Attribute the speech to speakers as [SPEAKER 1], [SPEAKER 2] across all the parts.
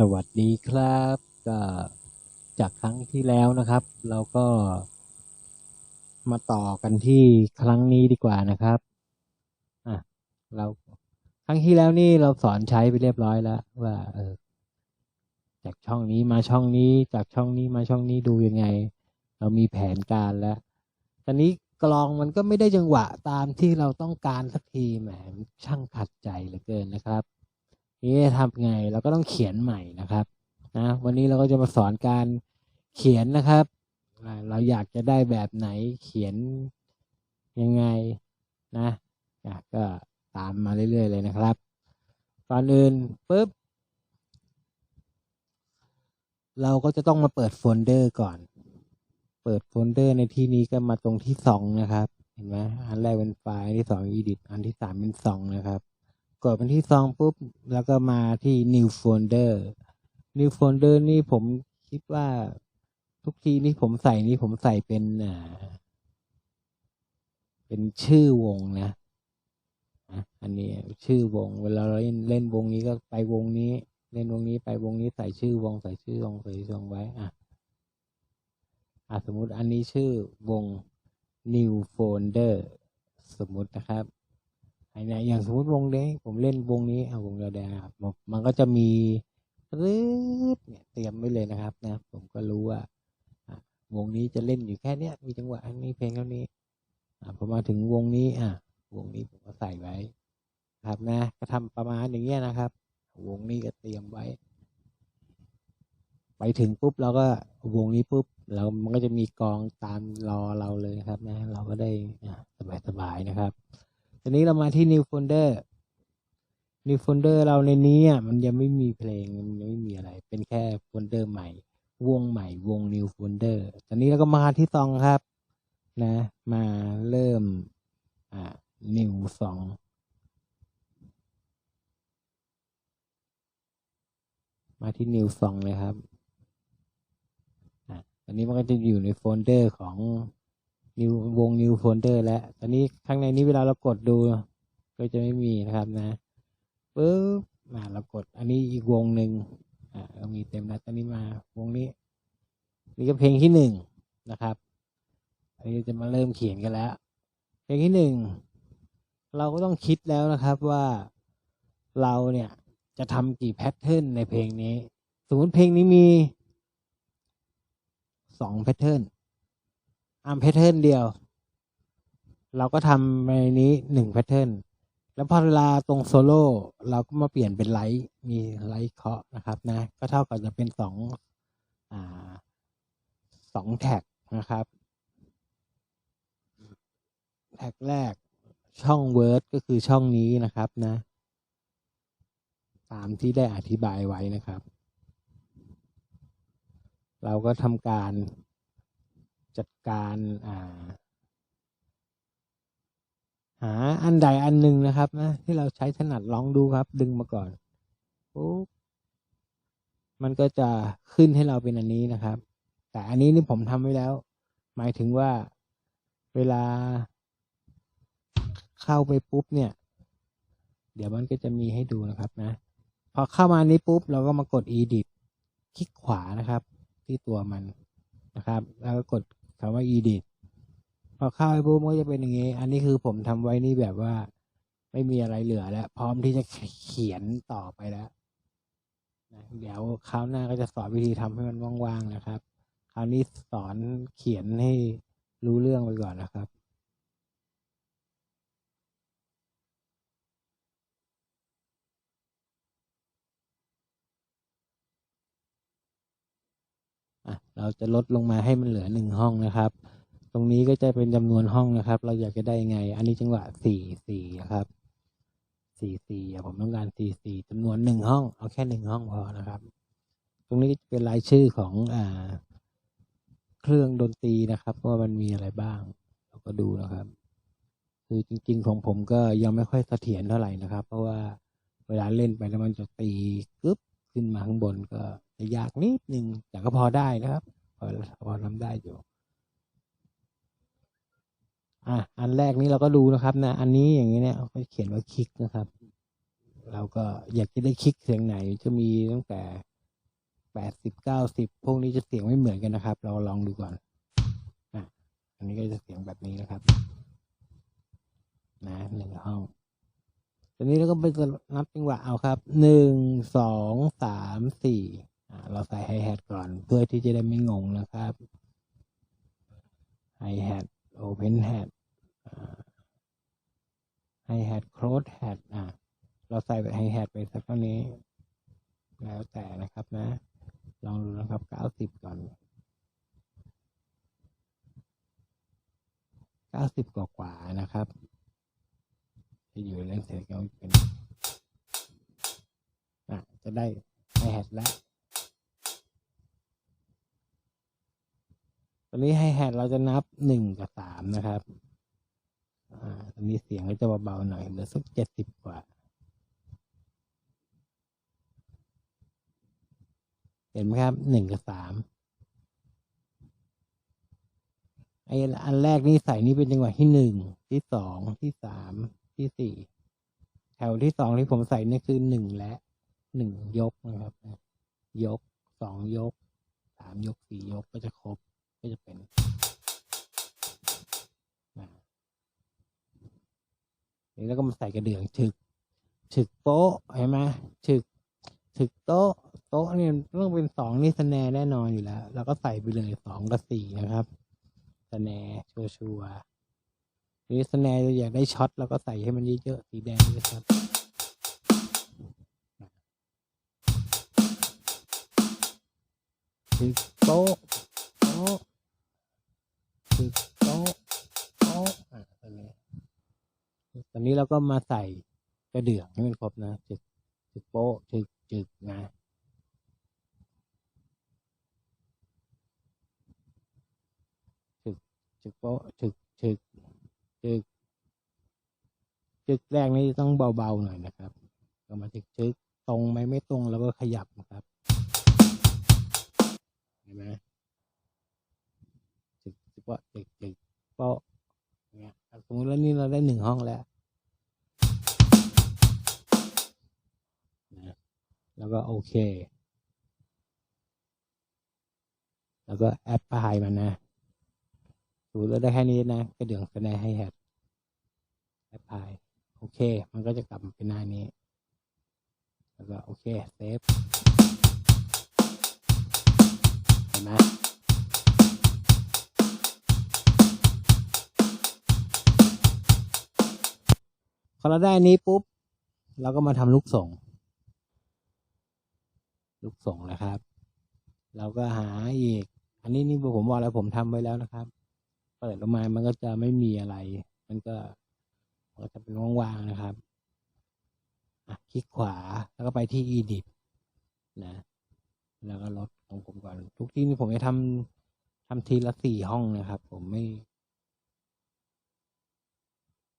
[SPEAKER 1] สวัสดีครับก็จากครั้งที่แล้วนะครับ เราก็มาต่อกันที่ครั้งนี้ดีกว่านะครับอะเราครั้งที่แล้วนี่เราสอนใช้ไปเรียบร้อยแล้ว ว่าเออจากช่องนี้มาช่องนี้ จากช่องนี้มาช่องนี้ดูยังไง เรามีแผนการแล้วตอนนี้กลองมันก็ไม่ได้จังหวะตามที่เราต้องการสักทีแหมช่างขัดใจเหลือเกินนะครับ นี่ทำไงเราก็ต้องเขียนใหม่นะครับนะวันนี้เราก็จะมาสอนการเขียนนะครับ เราอยากจะได้แบบไหนเขียนยังไงนะก็ตามมาเรื่อยๆเลยนะครับก่อนอื่นปุ๊บเราก็จะต้องมาเปิดโฟลเดอร์ก่อน เปิดโฟลเดอร์ในที่นี้ก็มาตรงที่สองนะครับ เห็นไหมอันแรกเป็นไฟล์ อันที่สอง edit อันที่สามเป็นสองนะครับ ดเป็นที่ซองปุ๊บ แล้วก็มาที่ new folder new folder นี่ผมคิดว่าทุกทีนี่ผมใส่นี่ผมใส่เป็นอ่าเป็นชื่อวงนะอันนี้ชื่อวง เวลาเราเล่นเล่นวงนี้ก็ไปวงนี้ เล่นวงนี้ไปวงนี้ใส่ชื่อวงใส่ชื่อวงใส่ชื่อวงไว้อะอะสมมุติอันนี้ชื่อวง new folder สมมุตินะครับ นเนี้อย่างสมมติวงนี้ผมเล่นวงนี้เอาวงแดงครับมันก็จะมีรืดเนี่ยเตรียมไว้เลยนะครับนะ ผมก็รู้ว่าวงนี้จะเล่นอยู่แค่เนี้ยมีจังหวะอันนี้เพลงเท่านี้อะพอมาถึงวงนี้อะวงนี้ผมก็ใส่ไว้ ครับนะก็ทำประมาณอย่างเงี้ยนะครับ วงนี้ก็เตรียมไว้ ไปถึงปุ๊บเราก็วงนี้ปุ๊บเรามันก็จะมีกองตามรอเราเลยครับนะ เราก็ได้สบายๆนะครับ ทีนี้เรามาที่ new folder new folder เราในนี้มันยังไม่มีเพลงมันยังไม่มีอะไร เป็นแค่โฟลเดอร์ใหม่ วงใหม่วง new folder ตอนนี้เราก็มาที่ซองครับ นะ มาเริ่มอ่า new สองมาที่ new สองเลยครับอะตอนนี้มันก็จะอยู่ในโฟลเดอร์ของ นิววง new folder แล้ว ตอนนี้ข้างในนี้เวลาเรากดดูก็จะไม่มีนะครับนะปึ๊บมาเรากด อันนี้อีกวงหนึ่งอ่าเรามีเต็มแล้วตอนนี้มาวงนี้นี่ก็เพลงที่หนึ่งนะครับอันนี้จะมาเริ่มเขียนกันแล้ว เพลงที่หนึ่งเราก็ต้องคิดแล้วนะครับว่าเราเนี่ยจะทำกี่แพทเทิร์นในเพลงนี้ สมมติเพลงนี้มีสองแพทเทิร์น อาร์มแพทเทิร์นเดียว เราก็ทำในนี้หนึ่งแพทเทิร์นแล้วพอเวลาตรงโซโล่เราก็มาเปลี่ยนเป็นไลท์มีไลท์เคาะนะครับนะก็เท่ากับจะเป็นสองอ่าสองแท็กนะครับ แท็กแรกช่องเวิร์ดก็คือช่องนี้นะครับนะ ตามที่ได้อธิบายไว้นะครับ เราก็ทำการ จัดการอ่าหาอันใดอันหนึ่งนะครับนะที่เราใช้ถนัดลองดูครับ ดึงมาก่อนปุ๊บมันก็จะขึ้นให้เราเป็นอันนี้นะครับ แต่อันนี้นี่ผมทำไว้แล้ว หมายถึงว่าเวลาเข้าไปปุ๊บเนี่ย เดี๋ยวมันก็จะมีให้ดูนะครับนะ พอเข้ามานี้ปุ๊บเราก็มากด edit คลิกขวานะครับ ที่ตัวมันนะครับ แล้วก็กด คำว่า edit พอเข้าไปปุ๊บมันก็จะเป็นอย่างนี้ อันนี้คือผมทำไว้นี่แบบว่า ไม่มีอะไรเหลือแล้ว พร้อมที่จะเขียนต่อไปแล้วนะเดี๋ยวคราวหน้าก็จะสอนวิธีทำให้มันว่างๆนะครับ คราวนี้สอนเขียนให้รู้เรื่องไปก่อนนะครับ อะ เราจะลดลงมาให้มันเหลือหนึ่งห้องนะครับ ตรงนี้ก็จะเป็นจำนวนห้องนะครับ เราอยากจะได้ยังไง อันนี้จังหวะสี่สี่ครับสี่สี่ผมต้องการสี่สี่จำนวนหนึ่งห้อง เอาแค่หนึ่งห้องพอนะครับ ตรงนี้จะเป็นรายชื่อของอ่า เครื่องดนตรีนะครับว่ามันมีอะไรบ้าง เราก็ดูนะครับคือจริงๆของผมก็ยังไม่ค่อยเสถียรเท่าไหร่นะครับ เพราะว่าเวลาเล่นไปแล้วมันจะตีกึ๊บขึ้นมาข้างบนก็ จะยากนิดหนึ่งแต่ก็พอได้นะครับ พอพอทำได้อยู่อะอันแรกนี้เราก็ดูนะครับนะ อันนี้อย่างนี้เนี่ยเขาเขียนว่าคลิกนะครับ เราก็อยากจะได้คลิกเสียงไหนจะมีตั้งแต่แปดสิบเก้าสิบพวกนี้จะเสียงไม่เหมือนกันนะครับ เราลองดูก่อนอะอันนี้ก็จะเสียงแบบนี้นะครับ นะหนึ่งห้องตอนนี้เราก็ไปนับจังหวะเอาครับหนึ่งสองสามสี่ เราใส่ไฮแฮทก่อนเพื่อที่จะได้ไม่งงนะครับไฮแฮทโอเพนแฮทไฮแฮทโครดแฮทอ่าเราใส่ไฮแฮทไปสักเท่านี้ แล้วแต่นะครับนะ ลองดูนะครับเก้าสิบก่อนเก้าสิบกว่าๆนะครับจะอยู่เรื่องเสร็จก็เป็นอะจะได้ไฮแฮทแล้ว อนนี้ไฮแฮทเราจะนับหนึ่งกับสามนะครับ อ่าตอนนี้เสียงก็จะเบาๆหน่อยเหลือสักเจ็ดสิบกว่า เห็นไหมครับหนึ่งกับสามไออันแรกนี่ใส่นี่เป็นจังหวะที่หนึ่งที่สองที่สามที่สี่แถวที่สองที่ผมใส่นี่คือหนึ่งและหนึ่งยกนะครับ ยกสองยกสามยกสี่ยกก็จะครบ ก็จะเป็นนี่แล้วก็มาใส่กระเดื่องฉึกฉึกโป๊ะเห็นไหมฉึกฉึกโต๊ะ โต๊ะเนี่ยต้องเป็นสองนี่สแนร์แน่นอนอยู่แล้ว แล้วก็ใส่ไปเลยสองกับสี่นะครับสแนร์ชัวชัวร์นี่สแนร์อยากได้ช็อตเราก็ใส่ให้มันเยอะๆสีแดงเลยครับถึกโต๊ะโต๊ะ ถึกโต๊ะโต๊ะอะตอนนี้ตอนนี้เราก็มาใส่กระเดื่องให้มันครบนะถึกถึกโป๊ะถึกจึกนะถึกถึกโป๊ะถึกถึกจึกจึกแรกนี่ต้องเบาๆหน่อยนะครับ ก็มาถึกจึกตรงไหมไม่ตรงเราก็ขยับนะครับเห็นไหม จึกจึกเปาะจึกจึกเปาะอเงี้ยสมมติว่านี่เราได้หนึ่งห้องแล้วนะแล้วก็โอเค แล้วก็แอปพลายมันนะสมมติเราได้แค่นี้นะก็เดี๋ยวแสดงให้แฮดแอปพลายโอเค มันก็จะกลับมาเป็นหน้านี้ แล้วก็โอเคเซฟเห็นไหม อเราได้นี้ปุ๊บ เราก็มาทำลูกส่ง ลูกส่งนะครับ เราก็หาอีก อันนี้นี่ผมบอกแล้วผมทำไว้แล้วนะครับ เปิดออกมามันก็จะไม่มีอะไร มันก็มันก็จะเป็นว่างๆนะครับคลิกขวาแล้วก็ไปที่ edit นะ แล้วก็ลดของผมก่อน ทุกที่นี่ผมจะทำทำทีละสี่ห้องนะครับ ผมไม่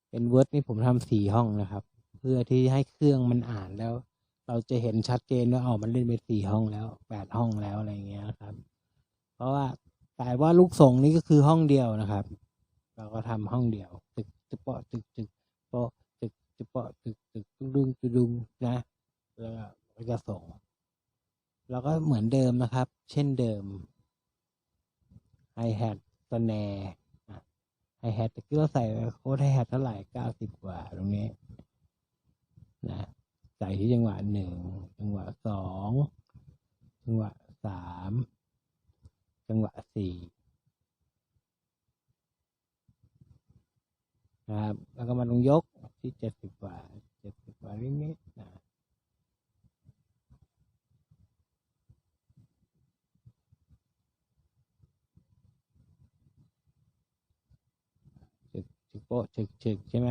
[SPEAKER 1] เป็น Word นี่ผมทำสี่ห้องนะครับ เพื่อที่ให้เครื่องมันอ่านแล้ว เราจะเห็นชัดเจนว่าอ๋อมันเล่นไปสี่ห้องแล้วแปดห้องแล้วอะไรอย่างเงี้ยครับ เพราะว่าแต่ว่าลูกส่งนี่ก็คือห้องเดียวนะครับ เราก็ทำห้องเดียวตึกตึกเปาะตึกตึกเปาะตึกตึกเปาะตึกตึกดุงตึกดุงนะแล้วก็เราจะส่งเราก็เหมือนเดิมนะครับ เช่นเดิม i hat snare ไฮแฮทตะกี้เราใส่โค้ดไฮแฮทเท่าไหร่เก้าสิบกว่าตรงนี้นะใส่ที่จังหวะหนึ่งจังหวะสองจังหวะสามจังหวะสี่นะครับแล้วก็มาลงยกที่เจ็ดสิบกว่าเจ็ดสิบกว่านิดๆนะฉึกฉึก โป๊ะฉึกฉึกใช่ไหม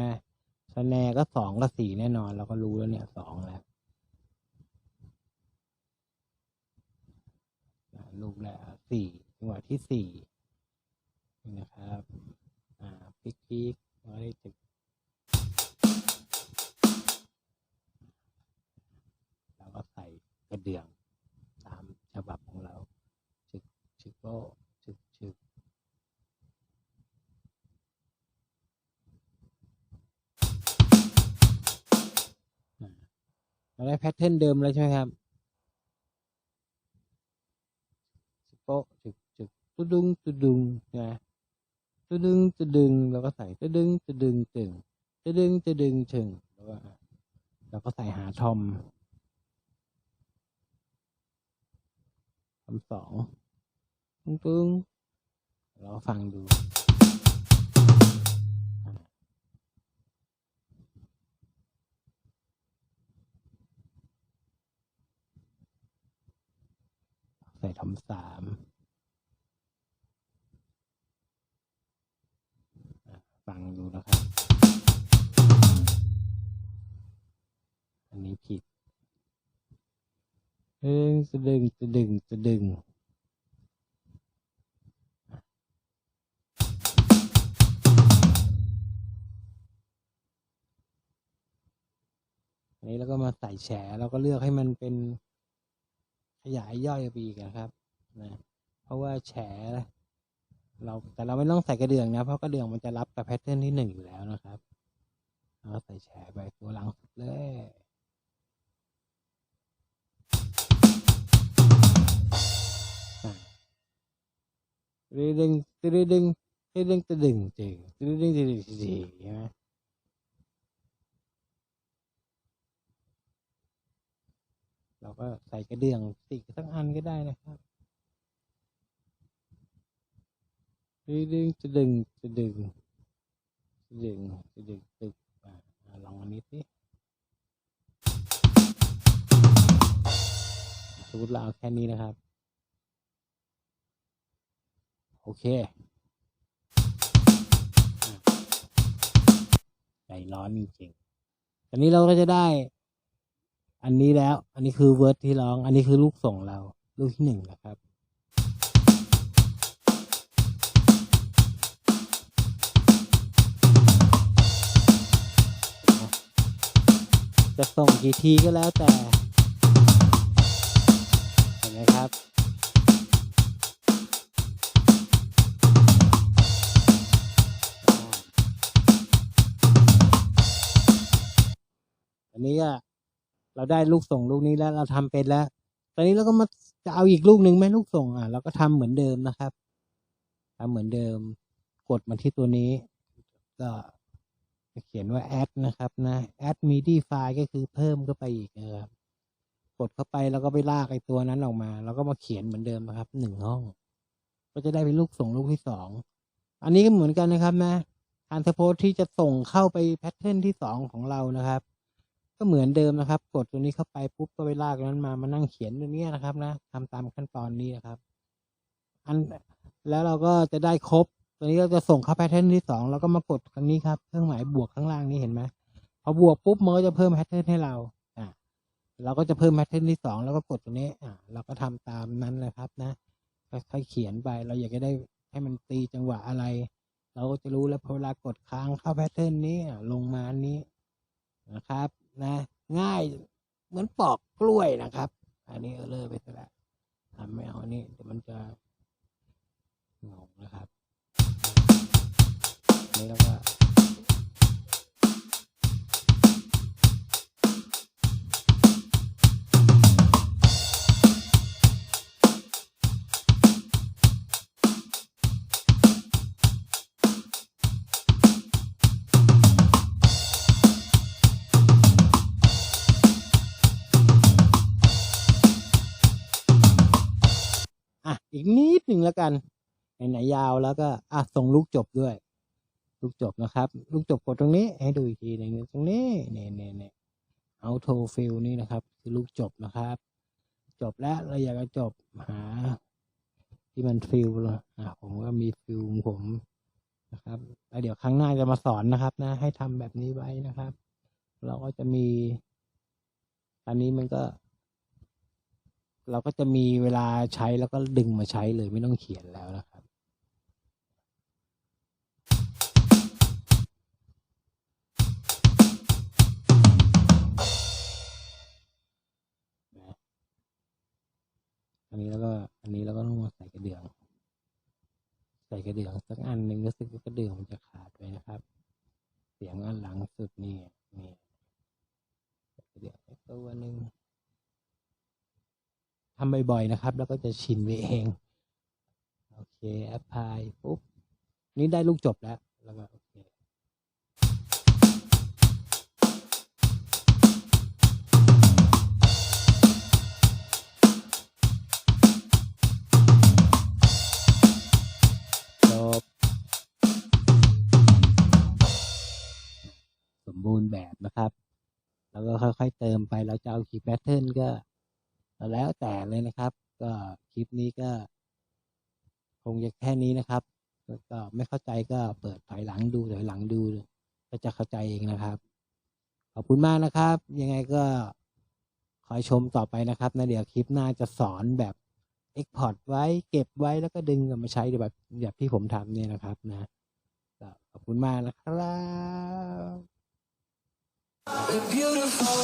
[SPEAKER 1] สแนร์ก็สองก็สี่แน่นอน เราก็รู้แล้วเนี่ยสองแล้วลูกแล้วสี่จังหวะที่สี่นี่นะครับอ่าพลิกพลิกเราได้จึกเราก็ใส่กระเดื่องตามฉบับของเราฉึกฉึกโป๊ เราได้แพทเทิร์นเดิมแล้วใช่ไหมครับสโป๊ะจึกจึกตุดุงตุดุงนะตุดึงตุดึงแล้วก็ใส่ตุดึงตุดึงตึงตุดึงตุดึงถึงแล้วก็แล้วก็ใส่หาทอมทอมสองตึงตึงเราฟังดู ส่ทอมสามฟังดูนะครับ อันนี้ผิดเอ้ยสะดึงสะดึงสะดึงอันนี้แล้วก็มาใส่แฉแล้วก็เลือกให้มันเป็น ยายย่อยไปอีกนะครับนะเพราะว่าแฉเราแต่เราไม่ต้องใส่กระเดื่องนะ เพราะกระเดื่องมันจะรับกับแพทเทิร์นที่หนึ่งอยู่แล้วนะครับเราก็ใส่แฉไปตัวหลังสุดเลยอะตึดึงตึดึงตึดึงตึดึงตึงตึดึงตึดึงตึดึงใช่ไหม เราก็ใส่กระเดื่องติดสักอันก็ได้นะครับดึงดึงจะดึงจะดึงจะดึงจะดึงตึกลองอันนี้สิสมมติเราเอาแค่นี้นะครับ โอเคใจร้อนจริงๆตอนนี้เราก็จะได้ อันนี้แล้ว อันนี้คือเวิร์ดที่ร้อง อันนี้คือลูกส่งเรา ลูกที่หนึ่งนะครับจะส่งกี่ทีก็แล้วแต่ เห็นไหมครับ เราได้ลูกส่งลูกนี้แล้วเราทำเป็นแล้ว ตอนนี้เราก็มาจะเอาอีกลูกหนึ่งไหมลูกส่งอะเราก็ทำเหมือนเดิมนะครับทำเหมือนเดิม กดมาที่ตัวนี้ ก็จะเขียนว่า add นะครับนะ add midi file ก็คือเพิ่มเข้าไปอีกนะครับกดเข้าไปแล้วก็ไปลากไอ้ตัวนั้นออกมา แล้วก็มาเขียนเหมือนเดิมนะครับหนึ่งห้อง ก็จะได้เป็นลูกส่งลูกที่สองอันนี้ก็เหมือนกันนะครับนะการสโพสที่จะส่งเข้าไปแพทเทิร์นที่สองของเรานะครับ ก็เหมือนเดิมนะครับ กดตัวนี้เข้าไปปุ๊บก็ไปลากนั้นมามานั่งเขียนตัวนี้นะครับนะทำตามขั้นตอนนี้นะครับ อันแล้วเราก็จะได้ครบ ตัวนี้ก็จะส่งเข้าแพทเทิร์นที่สองแล้วก็มากดตรงนี้ครับเครื่องหมายบวกข้างล่างนี้เห็นไหมพอบวกปุ๊บมันก็จะเพิ่มแพทเทิร์นให้เราอ่าเราก็จะเพิ่มแพทเทิร์นที่สองแล้วก็กดตัวนี้อ่าเราก็ทำตามนั้นเลยครับนะค่อยๆเขียนไปเราอยากจะได้ให้มันตีจังหวะอะไร เราก็จะรู้แล้วพอเวลากดค้างเข้าแพทเทิร์นนี้ลงมาอันนี้นะครับ นะ ง่ายเหมือนปอกกล้วยนะครับ อันนี้เออเลยไปซะแล้วทำไม่เอาอันนี้เดี๋ยวมันจะงงนะครับนี่แล้วก็ กันไหนๆยาวแล้วก็อะส่งลูกจบด้วย ลูกจบนะครับ ลูกจบกดตรงนี้ ให้ดูอีกทีหนึ่งตรงนี้เนี่ยเนี่ยเนี่ยเอาโทฟิลนี่นะครับ คือลูกจบนะครับ จบแล้วเราอยากจะจบหา ที่มันฟิลเลยอะผมก็มีฟิลผมนะครับแล้วเดี๋ยวครั้งหน้าจะมาสอนนะครับ นะ ให้ทำแบบนี้ไว้นะครับ เราก็จะมี อันนี้มันก็ เราก็จะมีเวลาใช้แล้วก็ดึงมาใช้เลยไม่ต้องเขียนแล้วนะครับ อันนี้แล้วก็อันนี้แล้วก็ต้องมาใส่กระเดื่อง ใส่กระเดื่องสักอันหนึ่งรู้สึกว่ากระเดื่องมันจะขาดไปนะครับ เสียงอันหลังสุดนี่นี่กระเดื่องตัวหนึ่ง ทำบ่อยๆนะครับ แล้วก็จะชินไปเองแอปพลายปุ๊บ นี่ได้ลูกจบแล้วแล้วก็โอเคจบสมบูรณ์แบบนะครับ แล้วก็ค่อยๆเติมไปเราจะเอากี่แพทเทิร์นก็ แล้วแต่เลยนะครับ ก็คลิปนี้ก็ คงจะแค่นี้นะครับแล้วก็ไม่เข้าใจก็เปิดถอยหลังดูถอยหลังดู ก็จะเข้าใจเองนะครับ ขอบคุณมากนะครับ ยังไงก็คอยชมต่อไปนะครับนะเดี๋ยวคลิปหน้าจะสอนแบบ Export ไว้เก็บไว้แล้วก็ดึงกลับมาใช้แบบแบบที่ผมทำเนี่ยนะครับนะขอบคุณมากนะครับ
[SPEAKER 2] beautiful.